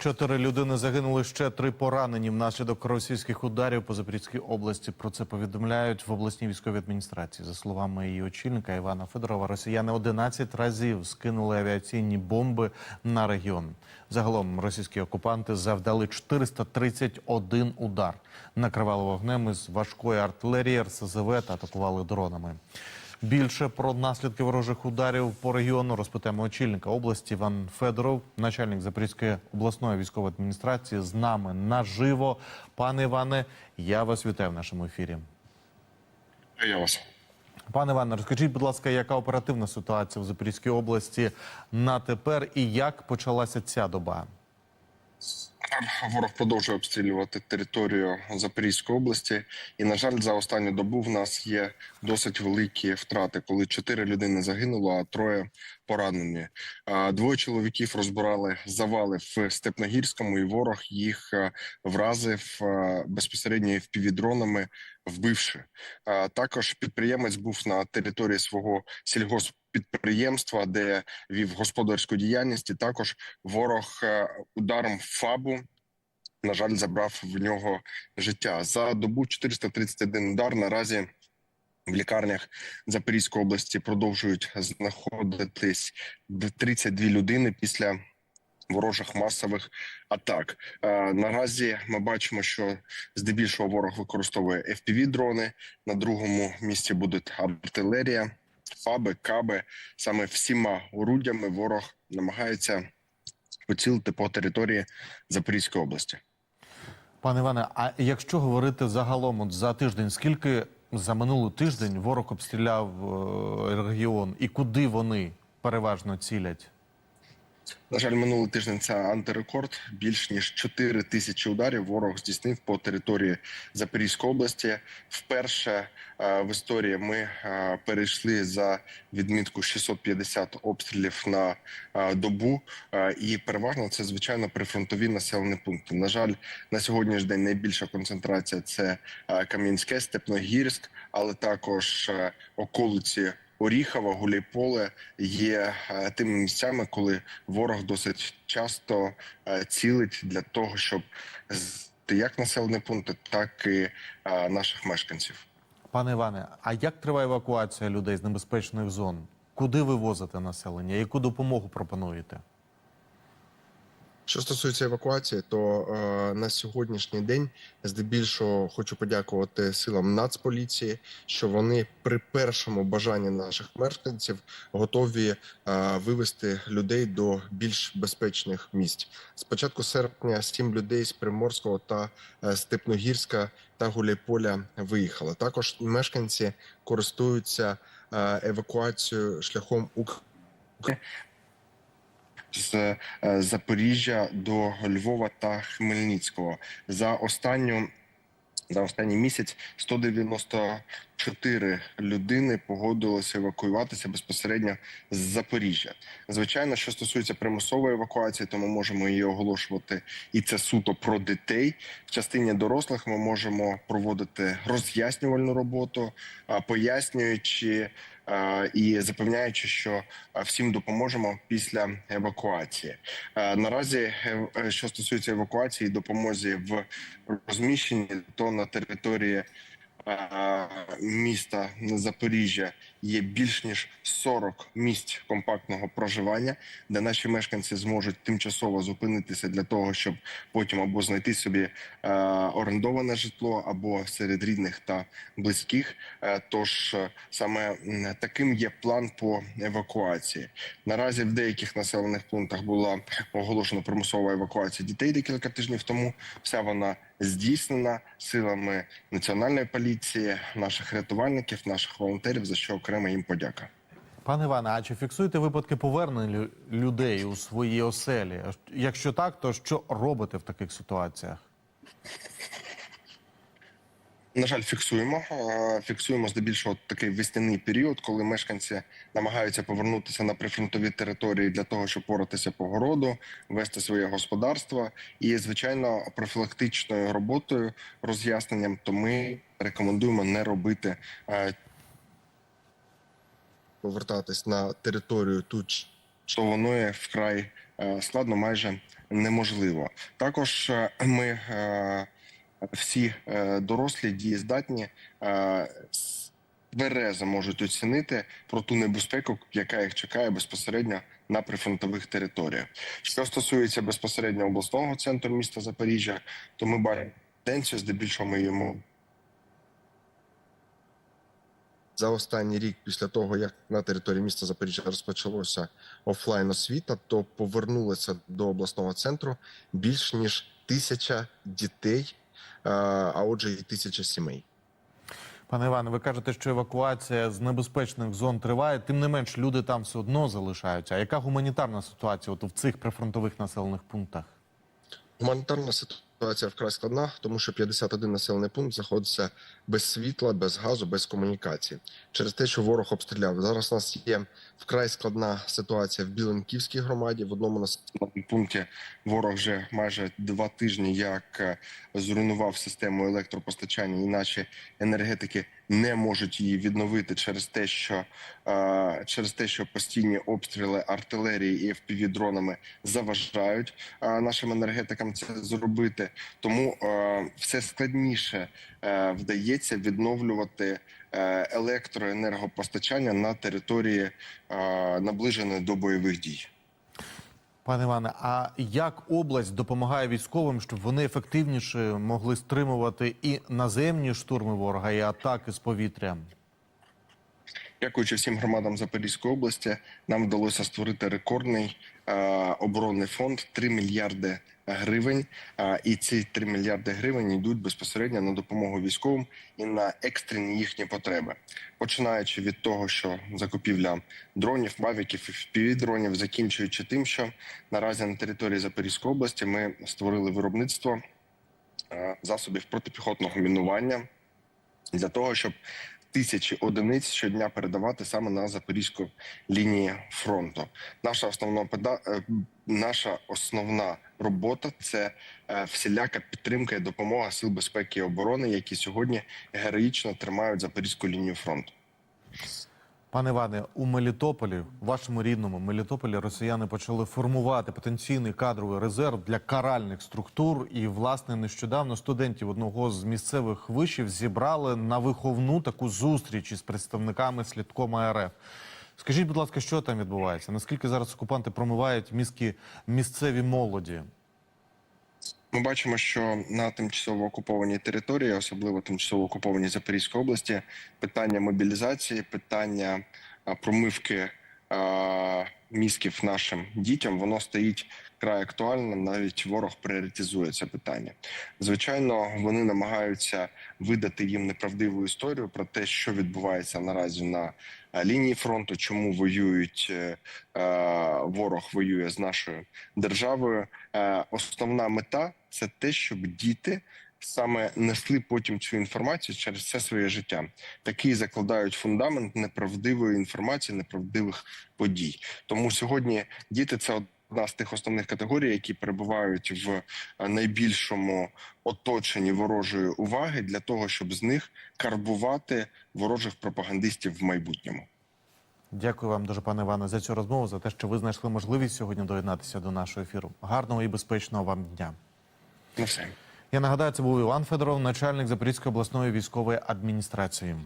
Чотири людини загинули, ще три поранені внаслідок російських ударів по Запорізькій області. Про це повідомляють в обласній військовій адміністрації. За словами її очільника Івана Федорова, росіяни 11 разів скинули авіаційні бомби на регіон. Загалом російські окупанти завдали 431 удар, накривали вогнем із важкої артилерії, РСЗВ та атакували дронами. Більше про наслідки ворожих ударів по регіону розпитаємо очільника області Іван Федоров, начальник Запорізької обласної військової адміністрації, з нами наживо. Пане Іване, я вас вітаю в нашому ефірі. Я вас. Пане Іване, розкажіть, будь ласка, яка оперативна ситуація в Запорізькій області на тепер і як почалася ця доба? Ворог продовжує обстрілювати територію Запорізької області, і на жаль, за останню добу в нас є досить великі втрати, коли чотири людини загинуло, а троє поранені. Двоє чоловіків розбирали завали в Степногірському, і ворог їх е, вразив е, безпосередньо впівдронами, вбивши. Також підприємець був на території свого сільгосп. Підприємства, де вів господарську діяльність, і також ворог е, ударом ФАБу на жаль, забрав в нього життя за добу 431 удар. Наразі в лікарнях Запорізької області продовжують знаходитись 32 людини після. Ворожих масових атак Е, наразі ми бачимо, що здебільшого ворог використовує fpv дрони На другому місці буде артилерія, фаби, каби. Саме всіма орудями ворог намагається поцілити по території Запорізької області. Пане Іване, а якщо говорити загалом от за тиждень, скільки за минулий тиждень ворог обстріляв е, регіон і куди вони переважно цілять? На жаль, минулий тиждень це антирекорд. Більш ніж 4 тисячі ударів ворог здійснив по території Запорізької області. Вперше е, в історії ми е, перейшли за відмітку 650 обстрілів на е, добу. І переважно це звичайно прифронтові населені пункти. На жаль, на сьогоднішній день найбільша концентрація це Кам'янське, Степногірськ, але також околиці. Оріхова, Гуляйполе є е, тими місцями, коли ворог досить часто е, цілить для того, щоб як населені пункти, так і е, наших мешканців. Пане Іване, а як триває евакуація людей з небезпечних зон? Куди вивозите населення? Яку допомогу пропонуєте? Що стосується евакуації, то е, на сьогоднішній день здебільшого хочу подякувати силам Нацполіції, що вони при першому бажанні наших мешканців готові е, вивести людей до більш безпечних місць. З початку серпня сім людей з Приморського та е, Степногірська та Гуляйполя виїхали. Також мешканці користуються е, евакуацією шляхом Ук. З е, Запоріжжя до Львова та Хмельницького за останню. За останній місяць 194 людини погодилися евакуюватися безпосередньо з Запоріжжя. Звичайно, що стосується примусової евакуації, то ми можемо її оголошувати, і це суто про дітей. В частині дорослих ми можемо проводити роз'яснювальну роботу, пояснюючи і запевняючи, що всім допоможемо після евакуації. Наразі, е, е, що стосується евакуації, допомозі в розміщенні, то на території міста Запоріжжя є більш ніж 40 місць компактного проживання, де наші мешканці зможуть тимчасово зупинитися для того, щоб потім або знайти собі е, орендоване житло, або серед рідних та близьких. Е, Тож е, саме таким є план по евакуації. Наразі в деяких населених пунктах була оголошена примусова евакуація дітей декілька тижнів тому. Вся вона здійснена силами національної поліції, наших рятувальників, наших волонтерів, за що окремо їм подяка. Пане Іване, а чи фіксуєте випадки повернення людей у свої оселі? Якщо так, то що робите в таких ситуаціях? На жаль, фіксуємо. Е, Фіксуємо здебільшого такий весняний період, коли мешканці намагаються повернутися на прифронтові території для того, щоб поратися по городу, вести своє господарство. І, звичайно, профілактичною роботою, роз'ясненням, то ми рекомендуємо не робити е, повертатись на територію тут що воно є вкрай е, складно майже неможливо. Також ми всі е, дорослі дієздатні е, тверезо можуть оцінити про ту небезпеку, яка їх чекає безпосередньо на прифронтових територіях. Що стосується безпосередньо обласного центру міста Запоріжжя, то ми бачимо тенденцію, здебільшого ми йому За останній рік, після того як на території міста Запоріжжя розпочалося офлайн освіта, то повернулося до обласного центру більш ніж тисяча дітей, е, а отже, і тисяча сімей. Пане Іване, ви кажете, що евакуація з небезпечних зон триває. Тим не менш, люди там все одно залишаються. А яка гуманітарна ситуація от в цих прифронтових населених пунктах? Гуманітарна ситуація вкрай складна, тому що 51 населений пункт знаходиться без світла, без газу, без комунікації через те, що ворог обстріляв. Зараз у нас є вкрай складна ситуація в Біленківській громаді. В одному населеному пункті ворог вже майже два тижні як е, зруйнував систему електропостачання, і наші енергетики не можуть її відновити через те, що е, через те, що постійні обстріли артилерії і FPV-дронами заважають е, нашим енергетикам це зробити. Тому е, все складніше е, вдається відновлювати е, електроенергопостачання на території е, наближеної до бойових дій. Пане Іване, а як область допомагає військовим, щоб вони ефективніше могли стримувати і наземні штурми ворога, і атаки з повітря? Дякуючи всім громадам Запорізької області, нам вдалося створити рекордний е, оборонний фонд 3 мільярди гривень. Е, і ці 3 мільярди гривень йдуть безпосередньо на допомогу військовим і на екстрені їхні потреби, починаючи від того, що закупівля дронів, мавіків, і дронів, закінчуючи тим, що наразі на території Запорізької області ми створили виробництво е, засобів протипіхотного мінування для того, щоб тисячі одиниць щодня передавати саме на запорізьку лінію фронту. Наша основна е, наша основна робота це е, всіляка підтримка і допомога сил безпеки і оборони, які сьогодні героїчно тримають запорізьку лінію фронту. Пане Іване, у Мелітополі, вашому рідному Мелітополі, росіяни почали формувати потенційний кадровий резерв для каральних структур. І, власне, нещодавно студентів одного з місцевих вишів зібрали на виховну таку зустріч із представниками слідкома РФ. Скажіть, будь ласка, що там відбувається? Наскільки зараз окупанти промивають мізки місцеві молоді? Ми бачимо, що на тимчасово окупованій території, особливо тимчасово окупованій Запорізької області, питання мобілізації, питання промивки мізків нашим дітям, воно стоїть край актуальним. Навіть ворог пріоритизує це питання. Звичайно, вони намагаються видати їм неправдиву історію про те, що відбувається наразі на лінії фронту, чому воюють е, ворог воює з нашою державою. Е, Основна мета це те, щоб діти саме несли потім цю інформацію через все своє життя. Такий закладають фундамент неправдивої інформації, неправдивих подій. Тому сьогодні діти це одна з тих основних категорій, які перебувають в е, найбільшому оточенні ворожої уваги для того, щоб з них карбувати ворожих пропагандистів в майбутньому. Дякую вам дуже, пане Іване, за цю розмову, за те, що ви знайшли можливість сьогодні доєднатися до нашого ефіру. Гарного і безпечного вам дня. На все. Я нагадаю, це був Іван Федоров, начальник Запорізької обласної військової адміністрації.